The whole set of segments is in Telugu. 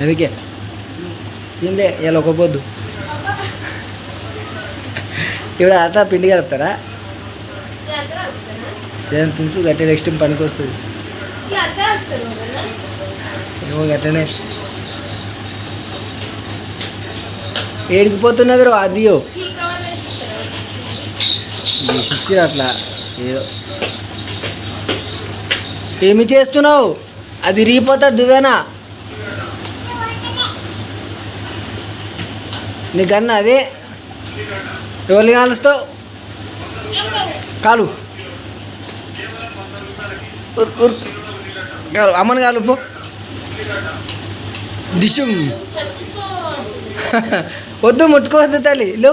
అందుకే తినలే ఇలా ఒక పొద్దు ఇప్పుడు అట్లా పిండి కలుపుతారా ఏదైనా తుంచు గట్టి నెక్స్ట్ టైం పనికి వస్తుంది ఏమో గట్లనే ఏడికిపోతున్నది అది అదియో అట్లా ఏదో ఏమి చేస్తున్నావు అది రీపోతా దువ్వేనా? నీకన్నా అది? అదే ఎవరిని కాలుస్తావు? కాలు. కాలు అమ్మని కాలు పో దిశం. వద్దు ముట్టుకోవద్దు తల్లి. లో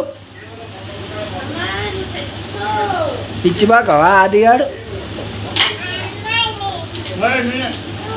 పిచ్చి బాకవా ఆదిగాడు?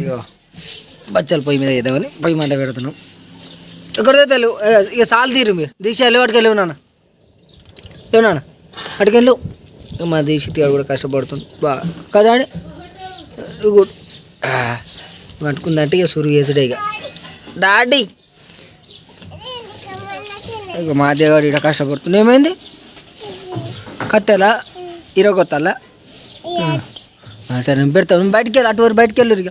ఇగో బచ్చలు పొయ్యి మీద వేద్దామని పొయ్యి మంట పెడుతున్నాం. ఎక్కడదే తెలు ఇక సాలు తీరు మీరు. దీక్ష వెళ్ళి వాటికి వెళ్ళి నాన్న. లేవు నాన్న. అటుకి వెళ్ళు. ఇక మా దీక్ష తీరు కూడా కష్టపడుతుంది. బాగా కదా అండి గుడ్ పట్టుకుందంటే ఇక సురుగు వేసుడే ఇక డాడీ. ఇక మా దేవాడు ఇక్కడ కష్టపడుతుంది ఏమైంది? కత్తెలా ఇరగొత్తాలా. సరే నేను పెడతాను నువ్వు బయటికి వెళ్ళి అటువరకు బయటికి వెళ్ళరు ఇక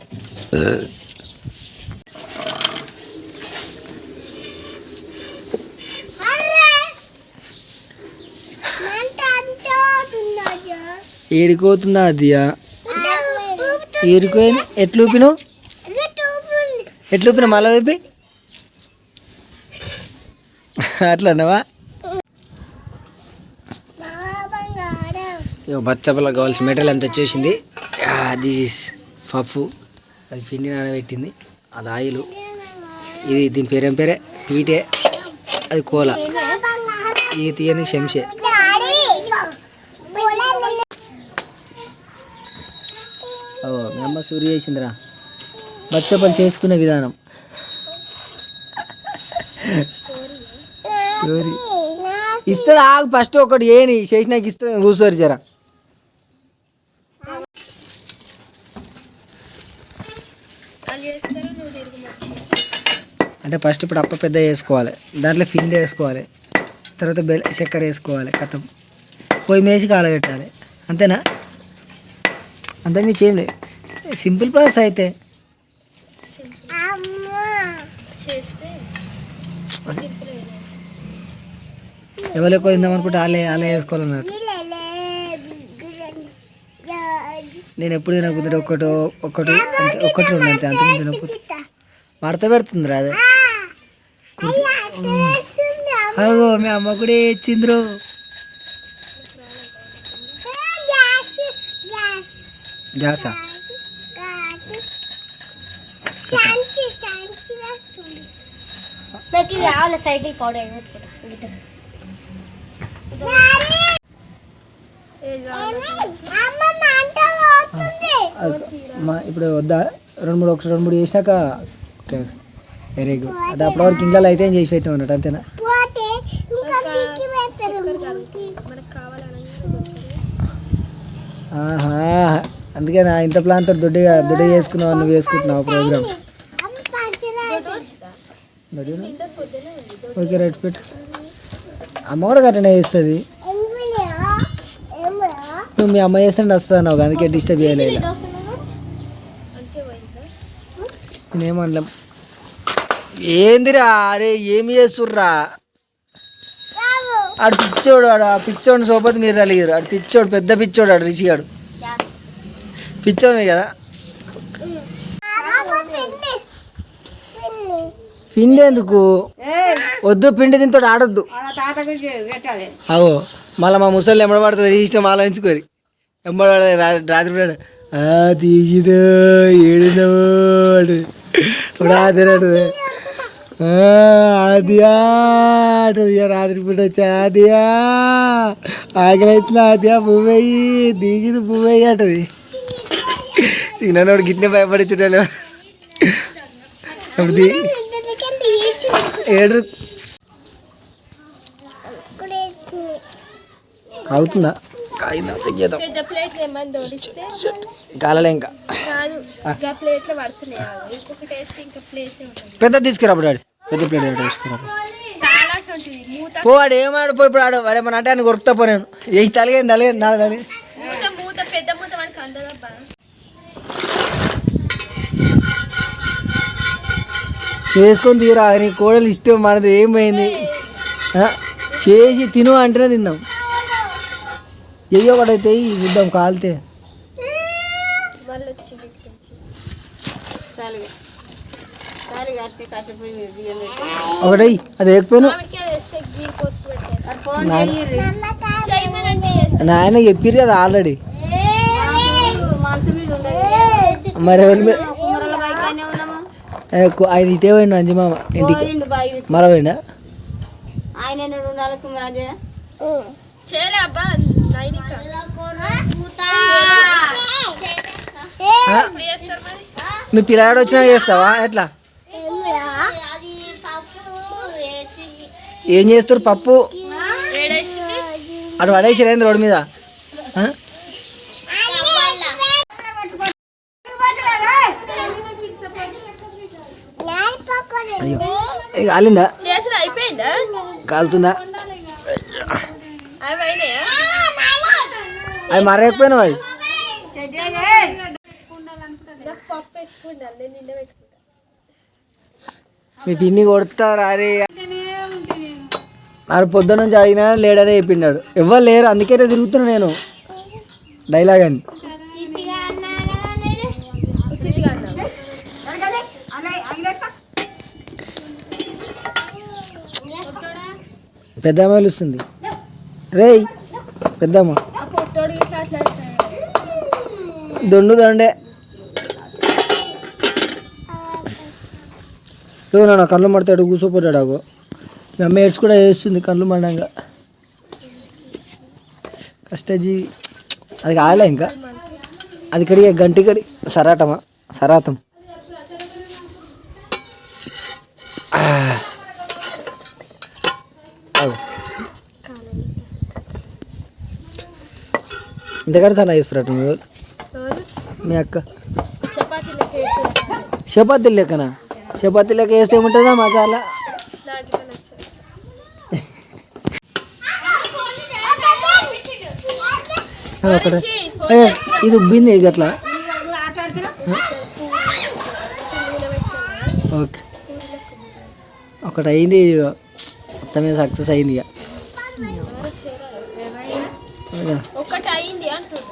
ఏడిపోతుందా అది ఏడిపోయింది ఎట్లు ఊపిను ఎట్లు ఊపిన మళ్ళీ ఊపి? అట్లా బచ్చబల్ల కావాల్సిన మెటీరియల్ ఎంత వచ్చేసింది. దిస్ ఇస్ పప్పు. అది పిండి నానబెట్టింది. అది ఆయిల్. ఇది దీని పేరేం పేరే? పీటే. అది కోల. ఇది తీయని శంషే. ఓ మీ అమ్మ సూరి చేసిందిరా. బచ్చపల్లి చేసుకునే విధానం. సూరి. ఇస్తారా? ఆగు ఫస్ట్ ఒకటి ఏని. చేసినాక ఇస్తా కూర్చోరు జరా. అంటే ఫస్ట్ ఇప్పుడు అప్ప పెద్ద వేసుకోవాలి దాంట్లో ఫిండి వేసుకోవాలి. తర్వాత బెల్ చక్కెర వేసుకోవాలి కథం. పొయ్యి మేసి కాలబెట్టాలి అంతేనా? అంతే మీకు ఏం లేదు. సింపుల్ ప్రాసెస్ అయితే. ఎవరు ఎక్కువ తిందామనుకుంటే వాళ్ళే వాళ్ళే వేసుకోవాలన్నట్టు. నేను ఎప్పుడు తినకుంటే ఒక్కటో ఒక్కటి ఒక్కటి రెండు అంతే అంత తినకపోతే మడత పెడుతుంది అదే. అగో మీ అమ్మ కూడా ఇచ్చిండ్రు గ్యాసా నాకు ఇది కావాలి సైకిల్ పౌడర్ మా ఇప్పుడు వద్దా? రెండు మూడు ఒకటి రెండు మూడు చేసినాక ఓకే వెరీ గుడ్ అది అప్పటి వరకు ఇంట్లో అయితే ఏం చేసి పెట్టాం అన్నట్టు అంతేనా? ఆహా. అందుకే నా ఇంత ప్లాన్తో దుడ్డిగా దుడ్డి చేసుకున్నావు నువ్వు వేసుకుంటున్నావు ప్రోగ్రామ్ ఓకే రైట్ పెట్టు. అమ్మ కూడా గట్టనే చేస్తుంది. నువ్వు మీ అమ్మ చేస్తుంటే వస్తాను అందుకే డిస్టర్బ్ చేయలేదు. నేనేమనలేం ఏందిరా? అరే ఏమి చేస్తుర్రా? ఆడు పిచ్చోడు ఆడు ఆ పిచ్చోడిని సోపతి మీరు తలిగారు ఆడు పిచ్చోడు పెద్ద పిచ్చోడు ఆడు రిచిగాడు. పిచ్చోనే కదా? పిండి ఎందుకు? వద్దు పిండి దీంతో ఆడొద్దు. అగో మళ్ళీ మా ముసలి ఎమ్మడబడుతుంది ఇష్టం ఆలోచించుకోరి ఎంబడాడు రాత్రి తీసిదో అడు రాత్రి అంటది. ఆ, ఆదియా అంటది ఇక రాత్రి పూట వచ్చి ఆదియా. ఆకలి అవుతున్నా ఆదియా? పువ్వయ్యి దిగింది పువ్వయ్యి అంటది. చిన్నోడు గిట్నే ది- ఏడు అవుతుందా? కాయిందా కాలలే ఇంకా. పెద్ద తీసుకురా డాడీ. పెద్ద ప్లేట్ తీసుకురా చాలా ఉంటుంది మూత పో వాడు ఏమాడు పో ఇప్పుడు ఆడు వాడు ఏమన్నా అంటే ఆయన కొరుకుతా పో నేను. ఏ తలిగేంది తలిగేంది నా తలిగి చేసుకొని తీరా నీ కోడలు ఇష్టం మనది ఏం పోయింది? చేసి తిను అంటేనే తిందాం ఎయ్యో ఒకటైతే చూద్దాం కాలితే మళ్ళీ వచ్చింది ఇక్కడి నుంచి ఒకటై అది వేయకపోయినా. నాయన. చెప్పిర్రు కదా ఆల్రెడీ. మరి ఆయన ఇటే పోయిండు అంజమామ ఇంటికి. మర పోయిండా? ఆయన మీ పిల్లాడు వచ్చినా చేస్తావా? ఎట్లా అది పప్పు వేసి ఏం చేస్తారు పప్పు? అటు అటు పడేసి రోడ్డు మీద? అయ్యో కాలిందా? కాలుతుందా? అది మరకపోయినావు అది? మీ పిన్ని కొడతారు అరే ఆడు పొద్దున నుంచి అడిగినా లేడనే చెప్పిండాడు. ఎవ్వరు లేరు అందుకే తిరుగుతున్నా నేను. డైలాగ్ అని పెద్దమ్మ పిలుస్తుంది. రేయ్ పెద్దమ్మ. దొండు దొండే. నువ్వు నా కళ్ళు మడతాడు కూర్చోపోతాడు అగో ఏడ్చి కూడా వేస్తుంది కళ్ళు మండంగా. కష్టజీవి అది కాలే ఇంకా. అది కడి గంటి కడి సరాటమా? సరాతం. ఇంతకంటే చాలా చేస్తున్నట్టు మీ వాళ్ళు మీ అక్క. చపాతీ లెక్క వేసి చపాతీ లెక్కనా? చపాతీ లెక్క వేస్తే ఏముంటుందా మసాలా నాకు ఇట్లా నచ్చదు ఆ, అక్కడ ఏ, ఇది ఉబ్బింది ఇది అట్లా ఓకే ఒకటి అయింది ఇక మొత్తం మీద సక్సెస్ అయింది ఇక అదే. ఒక్కటి అయింది అంటున్నా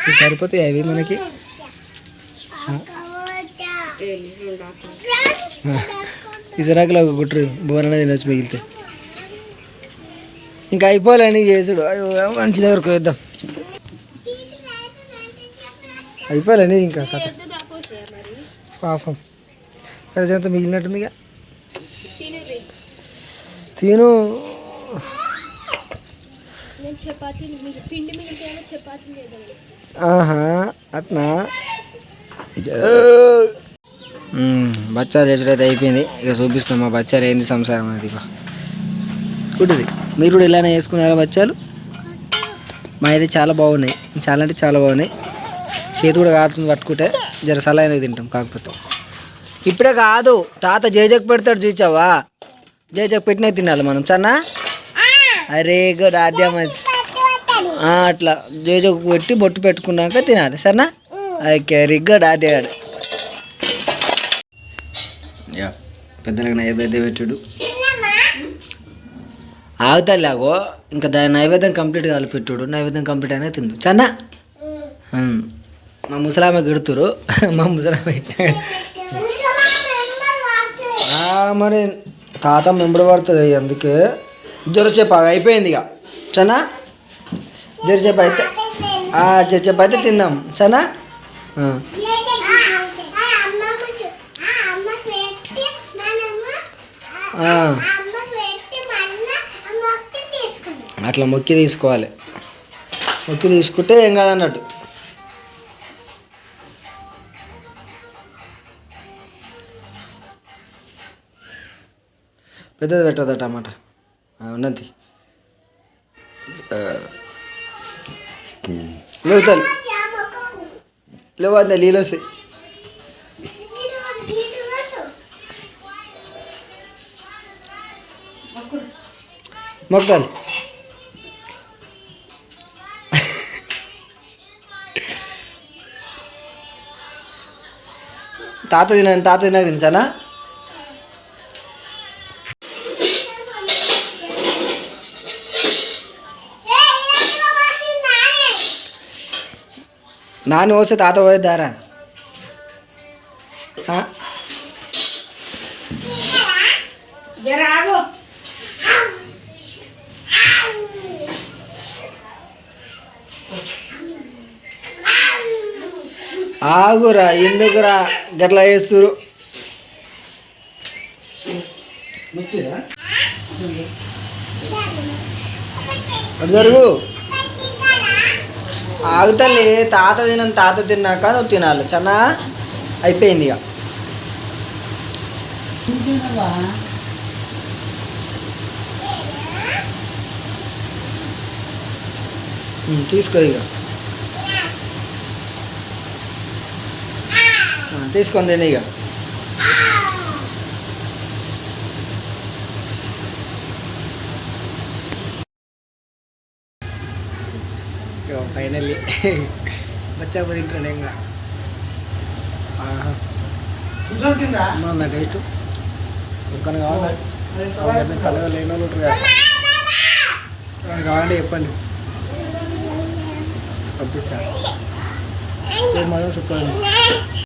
ఇవి సరిపోతాయి అవి మనకి ఇసరాకులో ఒక గుట్రు బోరన తినొచ్చు మిగిలితే. ఇంకా అయిపోలేని చేసుడు. అయ్యో మంచి దగ్గరకు వేద్దాం. అయిపోలేని ఇంకా కథ. పెద్ద పాపం ప్రజంతా మిగిలినట్టుందిగా. ఇక తిను. ఆహా అట్నా? బచ్చాలు చేసుడైతే అయిపోయింది. ఇక చూపిస్తాం మా బచ్చాలు ఏంది సంసారం అనేది ఇక. కుడిది మీరు కూడా ఇలానే వేసుకున్నారా బచ్చాలు? మా అయితే చాలా బాగున్నాయి. చాలా అంటే చాలా బాగున్నాయి. చేతి కూడా కారుతుంది పట్టుకుంటే. జర సలైన తింటాం కాకపోతే. ఇప్పుడే కాదు. తాత జేజకు పెడతాడు చూచావా జేజకు పెట్టినా తినాలి మనం. సన్నా అరే గుడ్ ఆద్య మంచి అట్లా జేజకు పెట్టి బొట్టు పెట్టుకున్నాక తినాలి. సరేనా? Okay very good Aadya yeah. పెద్దలకు నైవేద్యం పెట్టుడు. ఆగుతాలాగో ఇంకా దాని నైవేద్యం కంప్లీట్ కావాలి పెట్టుడు. నైవేద్యం కంప్లీట్ అయినా తిందు చనా మా ముసలామె గెడుతురు. మా ముసలామె మరి తాత మెంబడి పడుతుంది అందుకే. జొరచేప అయిపోయింది ఇక. చనా జొరచేప అయితే ఆ, జొరచేప అయితే తిందాం. చనా ఆ. ఆ, అట్లా మొక్కి తీసుకోవాలి. మొక్కి తీసుకుంటే ఏం కాదన్నట్టు. పెద్దది పెట్టదట అన్నమాట ఉన్నది. లేవు తల్లి. లేవు అంత నీళ్ళు వస్తాయి మొక్కలు తాత తిన తాత తినక తినసానా నాని వస్తే తాత పోయేద్దారా ఆ? ఆగురా ఎందుకురా గట్లా అటు జరుగు. ఆగుతలే తాత తినని తాత తిన్నాక నువ్వు తినాలి చనా? అయిపోయింది ఇక. తీసుకో ఇక. తీసుకొని తిని ఇక. ఫైనల్లీ బచ్చా తింటాను ఇంకా. తిందా? బాగుందా టేస్ట్? ఒక్కని కావాలి? కలగా లేని వాళ్ళు ఉంటారు కదా. కావాలంటే చెప్పండి. పంపిస్తాను మనం సూపర్